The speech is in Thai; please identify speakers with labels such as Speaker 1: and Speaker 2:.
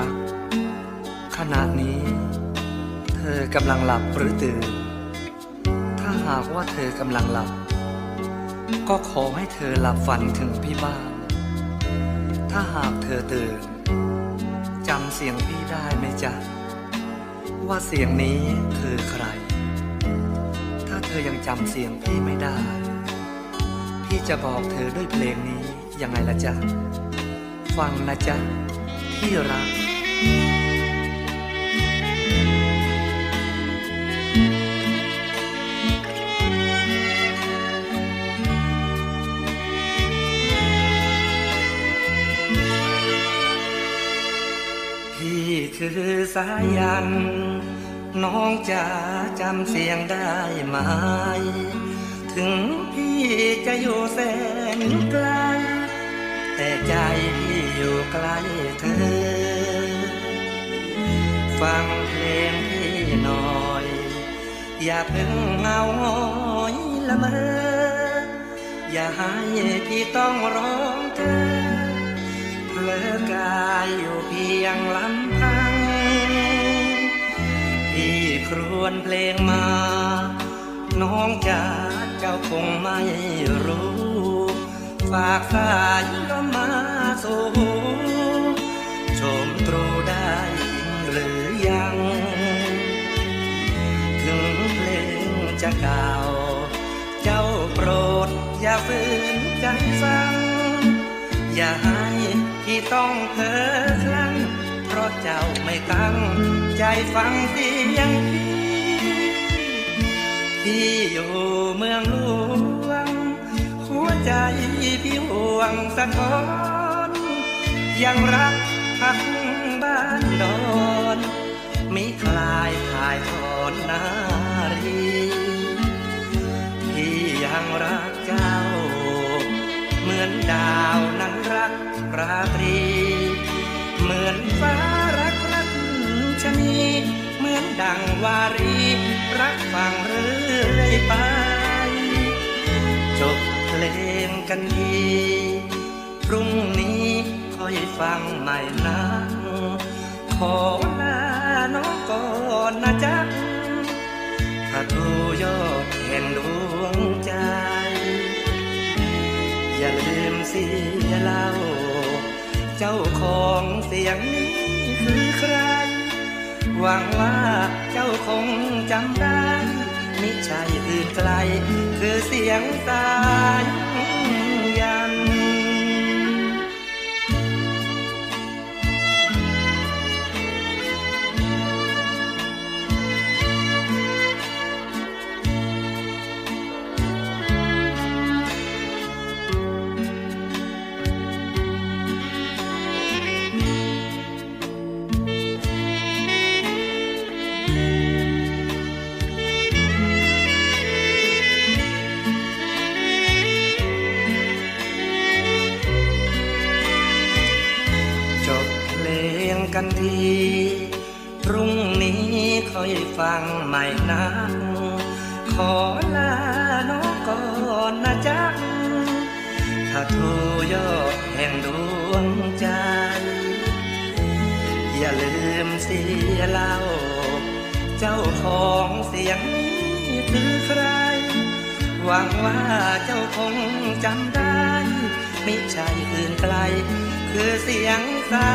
Speaker 1: รัก ขณะนี้ เธอกำลังหลับหรือตื่น ถ้าหากว่าเธอกำลังหลับ ก็ขอให้เธอหลับฝันถึงพี่บ้าง ถ้าหากเธอตื่นจำเสียงพี่ได้ไหมจ๊ะ ว่าเสียงนี้คือใคร ถ้าเธอยังจำเสียงพี่ไม่ได้ พี่จะบอกเธอด้วยเพลงนี้ยังไงล่ะจ๊ะ ฟังนะจ๊ะที่รัก คือสายัน น้องจะจำเสียงได้ไหม ถึงพี่จะอยู่แสนไกล แต่ใจพี่อยู่ใกล้เธอ ฟังเพลงพี่หน่อย อย่าเพิ่งเงาหอยละเมอ อย่าให้พี่ต้องร้องเธอเพลอกายอยู่เพียงลำ ครวนเพลงมา น้องจ๋าเจ้าคงไม่รู้ ฝากสายลมมาสู่ชมตรูได้หรือยัง ถึงเพลงจะเก่า เจ้าโปรดอย่าฝืนใจฟังอย่าให้พี่ต้องเพ้อคลั่งเพราะเจ้าไม่ตั้ง ใจฟังเสียงพี่พี่อยู่เมืองหลวง หัวใจพี่ห่วงสะท้อน ยังรักพักบ้านดอนมิคลายถ่ายทอดนารีพี่ยังรักเจ้า เหมือนดาวนั้นรักราตรี เหมือนฟ้า ชะนีเหมือนดังวารี รักฟังเรื่อยไป จบเพลงกันทีพรุ่งนี้ค่อยฟังใหม่นะขอลาน้องก่อนนะจ๊ะถ้าทูยอดแห่งดวงใจ อย่าลืมเสียเล่า เจ้าของเสียงนี้คือใคร หวังว่าเจ้าคงจำได้ มิใช่อื่นไกล คือเสียงสาย กันทีพรุ่งนี้ค่อยฟังใหม่นะขอลาน้องก่อนนะจ๊ะถ้าทูยอดแห่งดวงใจ อย่าลืมเสียเล่า เจ้าของเสียงนี้คือใคร หวังว่าเจ้าคงจำได้ ไม่ใช่อื่นไกล คือเสียงสา